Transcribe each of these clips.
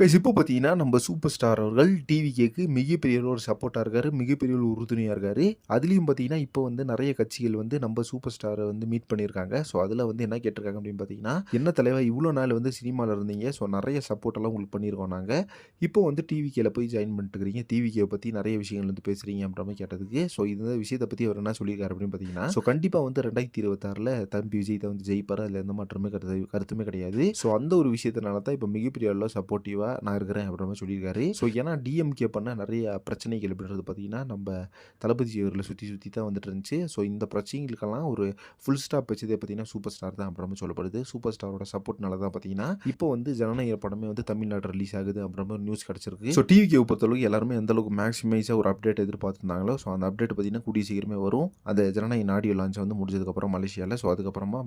Guys இப்போ பார்த்தீங்கன்னா நம்ம சூப்பர் ஸ்டார் அவர்கள் டிவிகேக்கு மிகப்பெரிய ஒரு சப்போர்ட்டாக இருக்காரு மிகப்பெரிய ஒரு உறுதுணையாக இருக்காரு. அதுலேயும் பார்த்தீங்கன்னா இப்போ வந்து நிறைய கட்சிகள் வந்து நம்ம சூப்பர் ஸ்டாரை வந்து மீட் பண்ணியிருக்காங்க. ஸோ அதில் வந்து என்ன கேட்டிருக்காங்க அப்படின்னு பார்த்தீங்கன்னா என்ன தலைவர் இவ்வளோ நாள் வந்து சினிமாவில் இருந்தீங்க? ஸோ நிறைய சப்போர்ட்டெல்லாம் உங்களுக்கு பண்ணியிருக்கோம் நாங்கள் இப்போ வந்து டிவிகேல போய் ஜாயின் பண்ணிட்டுருக்கீங்க டிவிகே பற்றி நிறைய விஷயங்கள் வந்து பேசுகிறீங்க அப்படின்ற மாதிரி கேட்டதுக்கு. ஸோ இந்த விஷயத்தை பற்றி அவர் என்ன சொல்லியிருக்காரு அப்படின்னு பார்த்தீங்கன்னா ஸோ கண்டிப்பாக வந்து ரெண்டாயிரத்தி இருபத்தாறில் தம்பி விஜய் தான் வந்து ஜெயிப்பார்? அதில் எந்த மாற்றமே கருத்து கருத்துமே கிடையாது. ஸோ அந்த ஒரு விஷயத்தினால தான் இப்போ மிகப்பெரிய அளவில் சப்போர்ட்டிவாக நான் இருக்கிறேன் அப்படின்ற மாதிரி சொல்லியிருக்காரு. ஸோ ஏன்னா டிஎம்கே பண்ண நிறைய பிரச்சனைகள் அப்படின்றது பார்த்தீங்கன்னா நம்ம தளபதி அவர்களை சுற்றி சுற்றி தான் வந்துட்டு இருந்துச்சு. ஸோ இந்த பிரச்சனைகளுக்கெல்லாம் ஒரு ஃபுல் ஸ்டாப் வச்சதே பார்த்தீங்கன்னா சூப்பர் ஸ்டார் தான் அப்புறமா சொல்லப்படுது. சூப்பர் ஸ்டாரோட சப்போர்ட்னால தான் பார்த்தீங்கன்னா இப்போ வந்து ஜனநாயக படமே வந்து தமிழ்நாடு ரிலீஸ் ஆகுது அப்புறமா நியூஸ் கிடச்சிருக்கு. ஸோ டிவிக்கு பொறுத்தளவுக்கு எல்லாருமே எந்த அளவுக்கு மேக்ஸிமைஸாக ஒரு அப்டேட் எதிர்பார்த்துருந்தாங்களோ ஸோ அந்த அப்டேட் பார்த்தீங்கன்னா கூடிய சீக்கிரமே வரும். அந்த ஜனநாயக நாடியோ லான்ச் வந்து முடிஞ்சதுக்கப்புறம் மலேசியாவில் ஸோ அதுக்கப்புறமா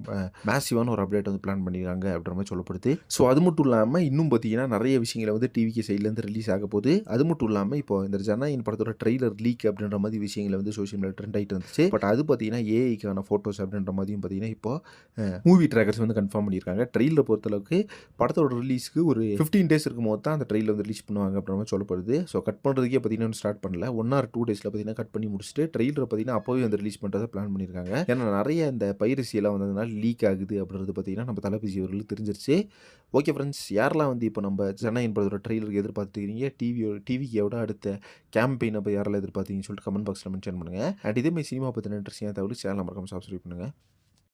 மேசிவான ஒரு அப்டேட் வந்து பிளான் பண்ணியிருக்காங்க அப்படின்ற மாதிரி சொல்லப்படுது. ஸோ அது மட்டும் இல்லாமல் இன்னும் பார்த்தீங்கன்னா நிறைய விஷயங்களை வந்து டிவிக்கு சைட்லேருந்து ரிலீஸ் ஆக போகுது. அது மட்டும் இல்லாமல் இப்போ இந்த ஜனநாயகன் படத்தோட ட்ரெய்லர் லீக் அப்படின்ற மாதிரி விஷயங்களை வந்து சோஷியல் மீடியா ட்ரெண்ட் ஆகிட்டு இருந்துச்சு. பட் அது பார்த்தீங்கன்னா ஏஐக்கான ஃபோட்டோஸ் அப்படின்ற மாதிரியும் பார்த்தீங்கன்னா இப்போ மூவி ட்ராக்கர்ஸ் வந்து கன்ஃபார்ம் பண்ணியிருக்காங்க. ட்ரெயிலரை பொறுத்தளவுக்கு படத்தோட ரிலீஸ்க்கு ஒரு ஃபிஃப்டீன் டேஸ் இருக்கும் போது தான் அந்த ட்ரெயிலில் வந்து ரிலீஸ் பண்ணுவாங்க அப்படின்ற மாதிரி சொல்லப்படுது. ஸோ கட் பண்ணுறதுக்கே பார்த்தீங்கன்னா ஸ்டார்ட் பண்ணல. ஒன் ஆர் டூ டேஸில் பார்த்தீங்கன்னா கட் பண்ணி முடிச்சுட்டு ட்ரெயிலில் பார்த்தீங்கன்னா அப்போவே வந்து ரிலீஸ் பண்ணுறதை பிளான் பண்ணியிருக்காங்க. ஏன்னா நிறைய இந்த பைரசி எல்லாம் வந்ததுனால லீக் ஆகுது அப்படின்றது பார்த்தீங்கன்னா நம்ம தளபதி அவர்களுக்கு தெரிஞ்சிருச்சு. ஓகே ஃப்ரெண்ட்ஸ் யாரெல்லாம் வந்து இப்போ நம்ம ஜன ஜனநாயகன் படத்தோட ட்ரெயிலருக்கு எதிர்பார்த்துக்கிறீங்க டிவிக்கு டிவியோட அடுத்த கேம்பெயினை போய் யாரெல்லாம் எதிர்பார்த்தீங்கன்னு சொல்லிட்டு கமெண்ட் பாக்ஸில் மென்ஷன் பண்ணுங்கள் அண்ட் இதே மாதிரி சினிமா பற்றின இன்ட்ரெஸ்டிங்காக தவிர சேனல் மறக்காமல் சப்ஸ்கிரைப் பண்ணுங்கள்